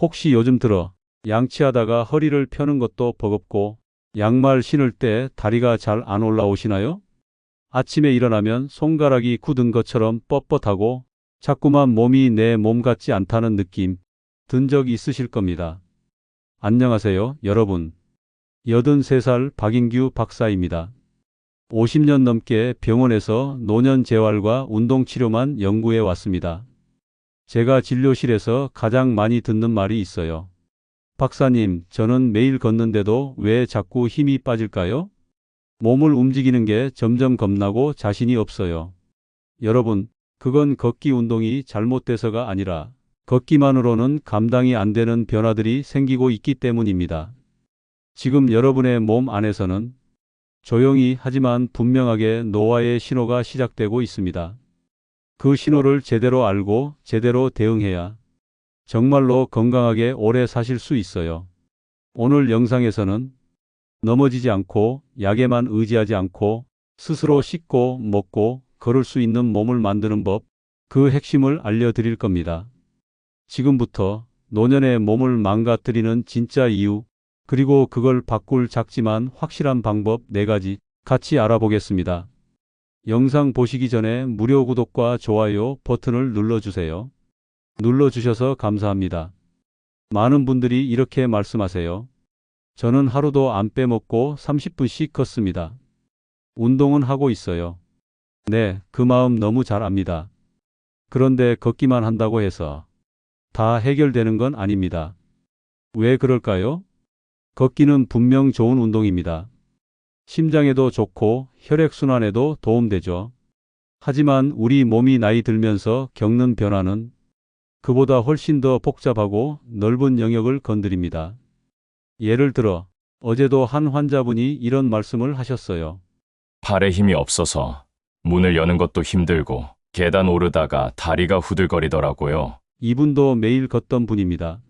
혹시 요즘 들어 양치하다가 허리를 펴는 것도 버겁고 양말 신을 때 다리가 잘 안 올라오시나요? 아침에 일어나면 손가락이 굳은 것처럼 뻣뻣하고 자꾸만 몸이 내 몸 같지 않다는 느낌 든 적 있으실 겁니다. 안녕하세요, 여러분. 83살 박인규 박사입니다. 50년 넘게 병원에서 노년 재활과 운동 치료만 연구해 왔습니다. 제가 진료실에서 가장 많이 듣는 말이 있어요. 박사님, 저는 매일 걷는데도 왜 자꾸 힘이 빠질까요? 몸을 움직이는 게 점점 겁나고 자신이 없어요. 여러분, 그건 걷기 운동이 잘못돼서가 아니라 걷기만으로는 감당이 안 되는 변화들이 생기고 있기 때문입니다. 지금 여러분의 몸 안에서는 조용히 하지만 분명하게 노화의 신호가 시작되고 있습니다. 그 신호를 제대로 알고 제대로 대응해야 정말로 건강하게 오래 사실 수 있어요. 오늘 영상에서는 넘어지지 않고 약에만 의지하지 않고 스스로 씻고 먹고 걸을 수 있는 몸을 만드는 법, 그 핵심을 알려드릴 겁니다. 지금부터 노년의 몸을 망가뜨리는 진짜 이유, 그리고 그걸 바꿀 작지만 확실한 방법 4가지 같이 알아보겠습니다. 영상 보시기 전에 무료 구독과 좋아요 버튼을 눌러주세요. 눌러주셔서 감사합니다. 많은 분들이 이렇게 말씀하세요. 저는 하루도 안 빼먹고 30분씩 걷습니다. 운동은 하고 있어요. 네, 그 마음 너무 잘 압니다. 그런데 걷기만 한다고 해서 다 해결되는 건 아닙니다. 왜 그럴까요? 걷기는 분명 좋은 운동입니다. 심장에도 좋고 혈액순환에도 도움되죠. 하지만 우리 몸이 나이 들면서 겪는 변화는 그보다 훨씬 더 복잡하고 넓은 영역을 건드립니다. 예를 들어 어제도 한 환자분이 이런 말씀을 하셨어요. 팔에 힘이 없어서 문을 여는 것도 힘들고 계단 오르다가 다리가 후들거리더라고요. 이분도 매일 걷던 분입니다.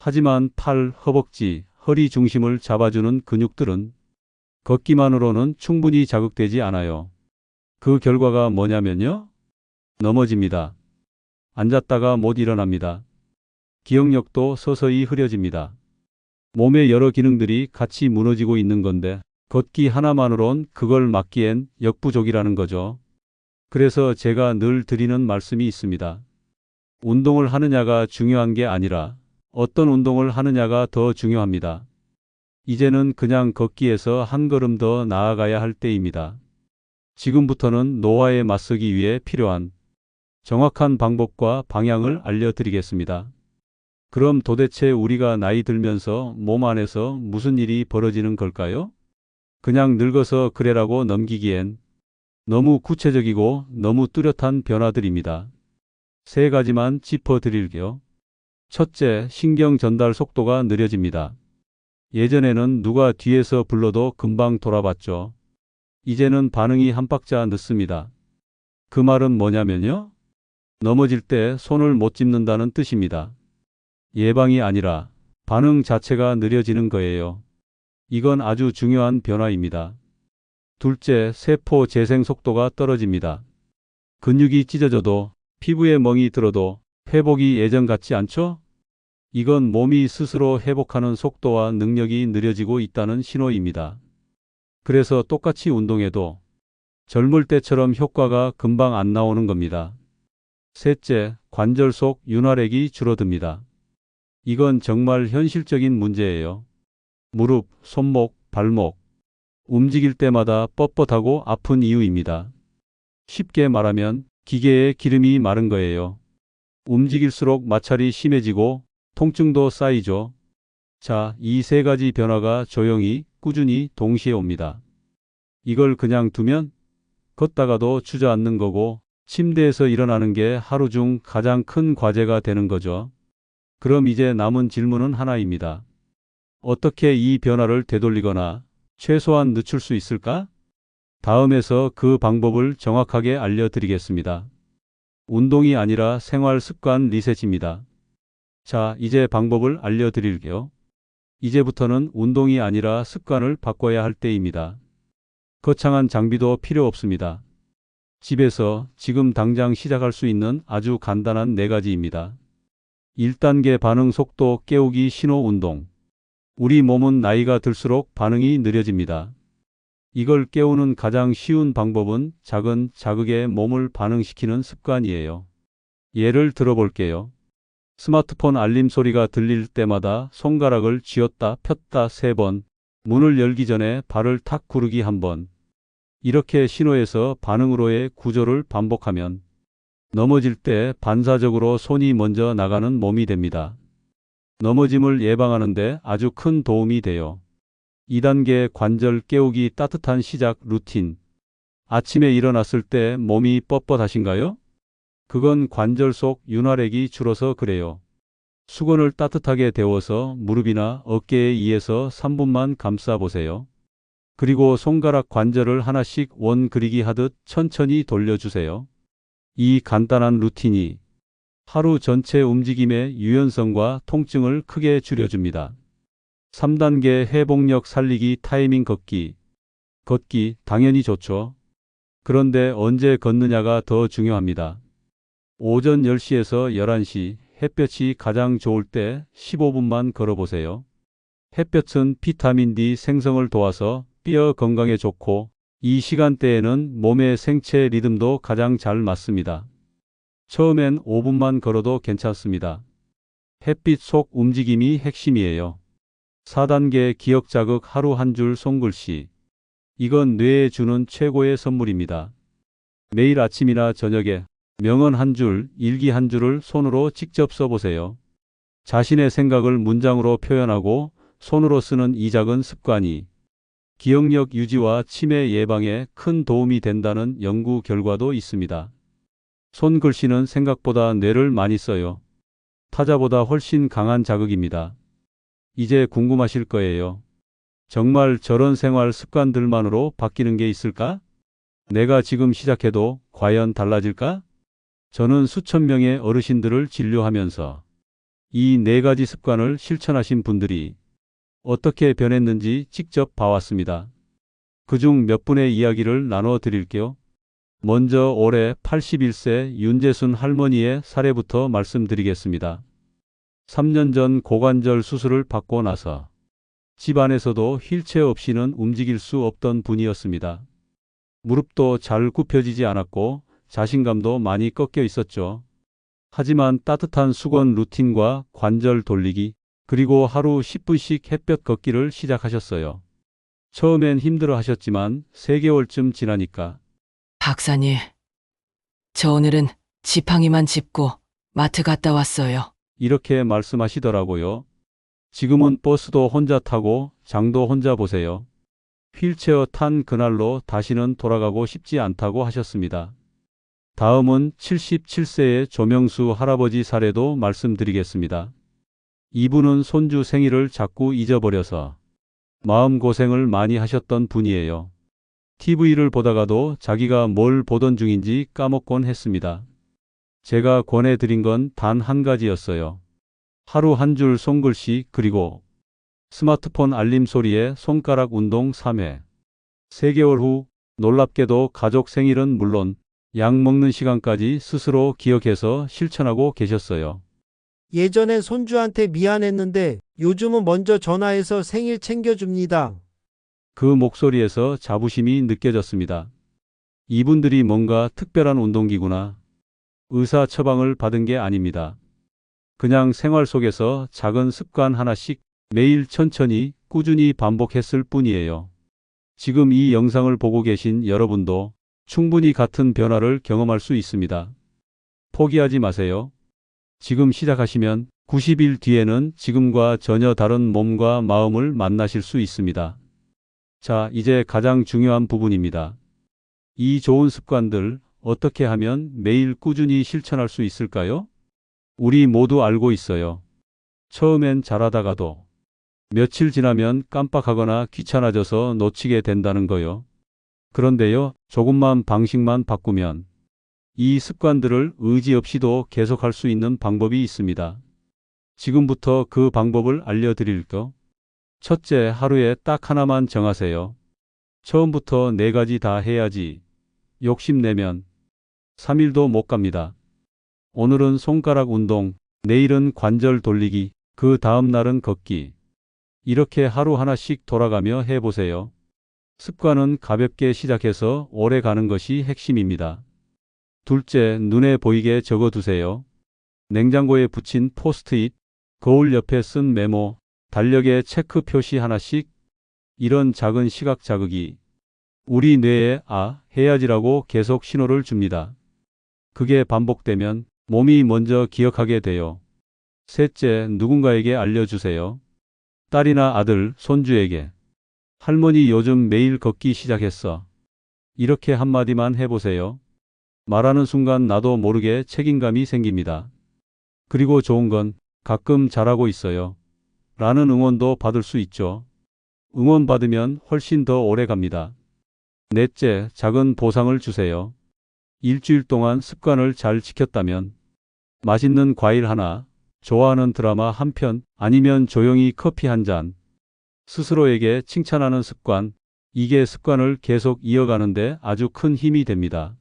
하지만 팔, 허벅지, 허리 중심을 잡아주는 근육들은 걷기만으로는 충분히 자극되지 않아요. 그 결과가 뭐냐면요. 넘어집니다. 앉았다가 못 일어납니다. 기억력도 서서히 흐려집니다. 몸의 여러 기능들이 같이 무너지고 있는 건데 걷기 하나만으론 그걸 막기엔 역부족이라는 거죠. 그래서 제가 늘 드리는 말씀이 있습니다. 운동을 하느냐가 중요한 게 아니라 어떤 운동을 하느냐가 더 중요합니다. 이제는 그냥 걷기에서 한 걸음 더 나아가야 할 때입니다. 지금부터는 노화에 맞서기 위해 필요한 정확한 방법과 방향을 알려드리겠습니다. 그럼 도대체 우리가 나이 들면서 몸 안에서 무슨 일이 벌어지는 걸까요? 그냥 늙어서 그래라고 넘기기엔 너무 구체적이고 너무 뚜렷한 변화들입니다. 세 가지만 짚어드릴게요. 첫째, 신경 전달 속도가 느려집니다. 예전에는 누가 뒤에서 불러도 금방 돌아봤죠. 이제는 반응이 한 박자 늦습니다. 그 말은 뭐냐면요. 넘어질 때 손을 못 짚는다는 뜻입니다. 예방이 아니라 반응 자체가 느려지는 거예요. 이건 아주 중요한 변화입니다. 둘째, 세포 재생 속도가 떨어집니다. 근육이 찢어져도 피부에 멍이 들어도 회복이 예전 같지 않죠? 이건 몸이 스스로 회복하는 속도와 능력이 느려지고 있다는 신호입니다. 그래서 똑같이 운동해도 젊을 때처럼 효과가 금방 안 나오는 겁니다. 셋째, 관절 속 윤활액이 줄어듭니다. 이건 정말 현실적인 문제예요. 무릎, 손목, 발목, 움직일 때마다 뻣뻣하고 아픈 이유입니다. 쉽게 말하면 기계의 기름이 마른 거예요. 움직일수록 마찰이 심해지고 통증도 쌓이죠. 자, 이 세 가지 변화가 조용히, 꾸준히 동시에 옵니다. 이걸 그냥 두면 걷다가도 주저앉는 거고 침대에서 일어나는 게 하루 중 가장 큰 과제가 되는 거죠. 그럼 이제 남은 질문은 하나입니다. 어떻게 이 변화를 되돌리거나 최소한 늦출 수 있을까? 다음에서 그 방법을 정확하게 알려드리겠습니다. 운동이 아니라 생활 습관 리셋입니다. 자, 이제 방법을 알려드릴게요. 이제부터는 운동이 아니라 습관을 바꿔야 할 때입니다. 거창한 장비도 필요 없습니다. 집에서 지금 당장 시작할 수 있는 아주 간단한 네 가지입니다. 1단계 반응 속도 깨우기 신호 운동. 우리 몸은 나이가 들수록 반응이 느려집니다. 이걸 깨우는 가장 쉬운 방법은 작은 자극에 몸을 반응시키는 습관이에요. 예를 들어볼게요. 스마트폰 알림 소리가 들릴 때마다 손가락을 쥐었다 폈다 세 번, 문을 열기 전에 발을 탁 구르기 한 번. 이렇게 신호에서 반응으로의 구조를 반복하면 넘어질 때 반사적으로 손이 먼저 나가는 몸이 됩니다. 넘어짐을 예방하는데 아주 큰 도움이 돼요. 2단계 관절 깨우기 따뜻한 시작 루틴. 아침에 일어났을 때 몸이 뻣뻣하신가요? 그건 관절 속 윤활액이 줄어서 그래요. 수건을 따뜻하게 데워서 무릎이나 어깨에 의해서 3분만 감싸 보세요. 그리고 손가락 관절을 하나씩 원 그리기 하듯 천천히 돌려주세요. 이 간단한 루틴이 하루 전체 움직임의 유연성과 통증을 크게 줄여줍니다. 3단계 회복력 살리기 타이밍 걷기. 걷기 당연히 좋죠. 그런데 언제 걷느냐가 더 중요합니다. 오전 10시에서 11시 햇볕이 가장 좋을 때 15분만 걸어보세요. 햇볕은 비타민 D 생성을 도와서 뼈 건강에 좋고 이 시간대에는 몸의 생체 리듬도 가장 잘 맞습니다. 처음엔 5분만 걸어도 괜찮습니다. 햇빛 속 움직임이 핵심이에요. 4단계 기억 자극 하루 한 줄 손글씨. 이건 뇌에 주는 최고의 선물입니다. 매일 아침이나 저녁에 명언 한 줄, 일기 한 줄을 손으로 직접 써보세요. 자신의 생각을 문장으로 표현하고 손으로 쓰는 이 작은 습관이 기억력 유지와 치매 예방에 큰 도움이 된다는 연구 결과도 있습니다. 손글씨는 생각보다 뇌를 많이 써요. 타자보다 훨씬 강한 자극입니다. 이제 궁금하실 거예요. 정말 저런 생활 습관들만으로 바뀌는 게 있을까? 내가 지금 시작해도 과연 달라질까? 저는 수천 명의 어르신들을 진료하면서 이 네 가지 습관을 실천하신 분들이 어떻게 변했는지 직접 봐왔습니다. 그중 몇 분의 이야기를 나눠 드릴게요. 먼저 올해 81세 윤재순 할머니의 사례부터 말씀드리겠습니다. 3년 전 고관절 수술을 받고 나서 집안에서도 휠체어 없이는 움직일 수 없던 분이었습니다. 무릎도 잘 굽혀지지 않았고 자신감도 많이 꺾여 있었죠. 하지만 따뜻한 수건 루틴과 관절 돌리기, 그리고 하루 10분씩 햇볕 걷기를 시작하셨어요. 처음엔 힘들어 하셨지만 3개월쯤 지나니까 박사님, 저 오늘은 지팡이만 짚고 마트 갔다 왔어요. 이렇게 말씀하시더라고요. 지금은 버스도 혼자 타고 장도 혼자 보세요. 휠체어 탄 그날로 다시는 돌아가고 싶지 않다고 하셨습니다. 다음은 77세의 조명수 할아버지 사례도 말씀드리겠습니다. 이분은 손주 생일을 자꾸 잊어버려서 마음고생을 많이 하셨던 분이에요. TV를 보다가도 자기가 뭘 보던 중인지 까먹곤 했습니다. 제가 권해드린 건 단 한 가지였어요. 하루 한 줄 손글씨 그리고 스마트폰 알림 소리에 손가락 운동 3회. 3개월 후 놀랍게도 가족 생일은 물론 약 먹는 시간까지 스스로 기억해서 실천하고 계셨어요. 예전엔 손주한테 미안했는데 요즘은 먼저 전화해서 생일 챙겨줍니다. 그 목소리에서 자부심이 느껴졌습니다. 이분들이 뭔가 특별한 운동기구나. 의사 처방을 받은 게 아닙니다. 그냥 생활 속에서 작은 습관 하나씩 매일 천천히 꾸준히 반복했을 뿐이에요. 지금 이 영상을 보고 계신 여러분도 충분히 같은 변화를 경험할 수 있습니다. 포기하지 마세요. 지금 시작하시면 90일 뒤에는 지금과 전혀 다른 몸과 마음을 만나실 수 있습니다. 자, 이제 가장 중요한 부분입니다. 이 좋은 습관들 어떻게 하면 매일 꾸준히 실천할 수 있을까요? 우리 모두 알고 있어요. 처음엔 잘하다가도 며칠 지나면 깜빡하거나 귀찮아져서 놓치게 된다는 거요. 그런데요, 조금만 방식만 바꾸면 이 습관들을 의지 없이도 계속할 수 있는 방법이 있습니다. 지금부터 그 방법을 알려드릴게요. 첫째, 하루에 딱 하나만 정하세요. 처음부터 네 가지 다 해야지. 욕심내면 3일도 못 갑니다. 오늘은 손가락 운동, 내일은 관절 돌리기, 그 다음 날은 걷기. 이렇게 하루 하나씩 돌아가며 해보세요. 습관은 가볍게 시작해서 오래 가는 것이 핵심입니다. 둘째, 눈에 보이게 적어두세요. 냉장고에 붙인 포스트잇, 거울 옆에 쓴 메모, 달력에 체크 표시 하나씩, 이런 작은 시각 자극이 우리 뇌에 아, 해야지라고 계속 신호를 줍니다. 그게 반복되면 몸이 먼저 기억하게 돼요. 셋째, 누군가에게 알려주세요. 딸이나 아들, 손주에게. 할머니 요즘 매일 걷기 시작했어. 이렇게 한마디만 해보세요. 말하는 순간 나도 모르게 책임감이 생깁니다. 그리고 좋은 건 가끔 잘하고 있어요. 라는 응원도 받을 수 있죠. 응원 받으면 훨씬 더 오래 갑니다. 넷째, 작은 보상을 주세요. 일주일 동안 습관을 잘 지켰다면 맛있는 과일 하나, 좋아하는 드라마 한 편, 아니면 조용히 커피 한 잔. 스스로에게 칭찬하는 습관, 이게 습관을 계속 이어가는데 아주 큰 힘이 됩니다.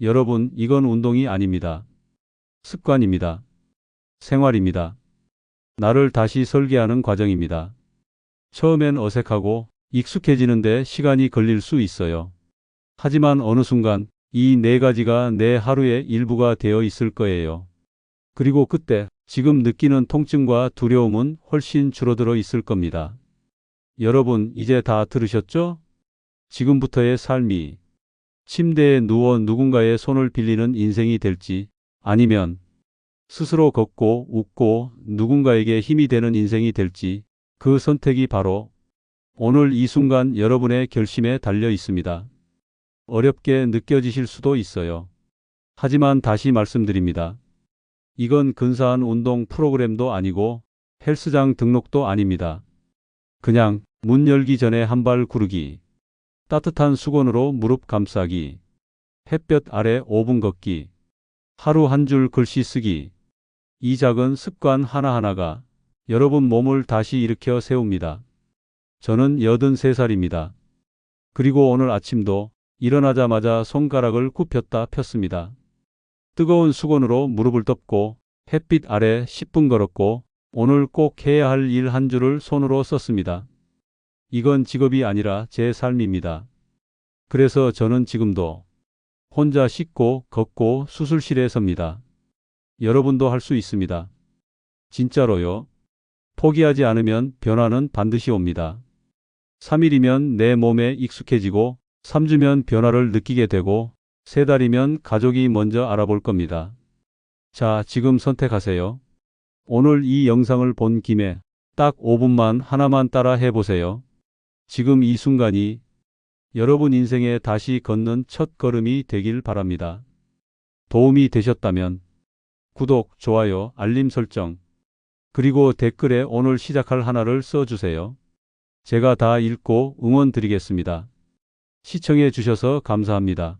여러분, 이건 운동이 아닙니다. 습관입니다. 생활입니다. 나를 다시 설계하는 과정입니다. 처음엔 어색하고 익숙해지는데 시간이 걸릴 수 있어요. 하지만 어느 순간 이 네 가지가 내 하루의 일부가 되어 있을 거예요. 그리고 그때 지금 느끼는 통증과 두려움은 훨씬 줄어들어 있을 겁니다. 여러분, 이제 다 들으셨죠? 지금부터의 삶이 침대에 누워 누군가의 손을 빌리는 인생이 될지 아니면 스스로 걷고 웃고 누군가에게 힘이 되는 인생이 될지 그 선택이 바로 오늘 이 순간 여러분의 결심에 달려 있습니다. 어렵게 느껴지실 수도 있어요. 하지만 다시 말씀드립니다. 이건 근사한 운동 프로그램도 아니고 헬스장 등록도 아닙니다. 그냥 문 열기 전에 한 발 구르기, 따뜻한 수건으로 무릎 감싸기, 햇볕 아래 5분 걷기, 하루 한 줄 글씨 쓰기. 이 작은 습관 하나하나가 여러분 몸을 다시 일으켜 세웁니다. 저는 83살입니다. 그리고 오늘 아침도 일어나자마자 손가락을 굽혔다 폈습니다. 뜨거운 수건으로 무릎을 덮고 햇빛 아래 10분 걸었고 오늘 꼭 해야 할 일 한 줄을 손으로 썼습니다. 이건 직업이 아니라 제 삶입니다. 그래서 저는 지금도 혼자 씻고 걷고 수술실에 섭니다. 여러분도 할 수 있습니다. 진짜로요. 포기하지 않으면 변화는 반드시 옵니다. 3일이면 내 몸에 익숙해지고 3주면 변화를 느끼게 되고 3달이면 가족이 먼저 알아볼 겁니다. 자, 지금 선택하세요. 오늘 이 영상을 본 김에 딱 5분만 하나만 따라 해보세요. 지금 이 순간이 여러분 인생에 다시 걷는 첫 걸음이 되길 바랍니다. 도움이 되셨다면 구독, 좋아요, 알림 설정, 그리고 댓글에 오늘 시작할 하나를 써주세요. 제가 다 읽고 응원 드리겠습니다. 시청해 주셔서 감사합니다.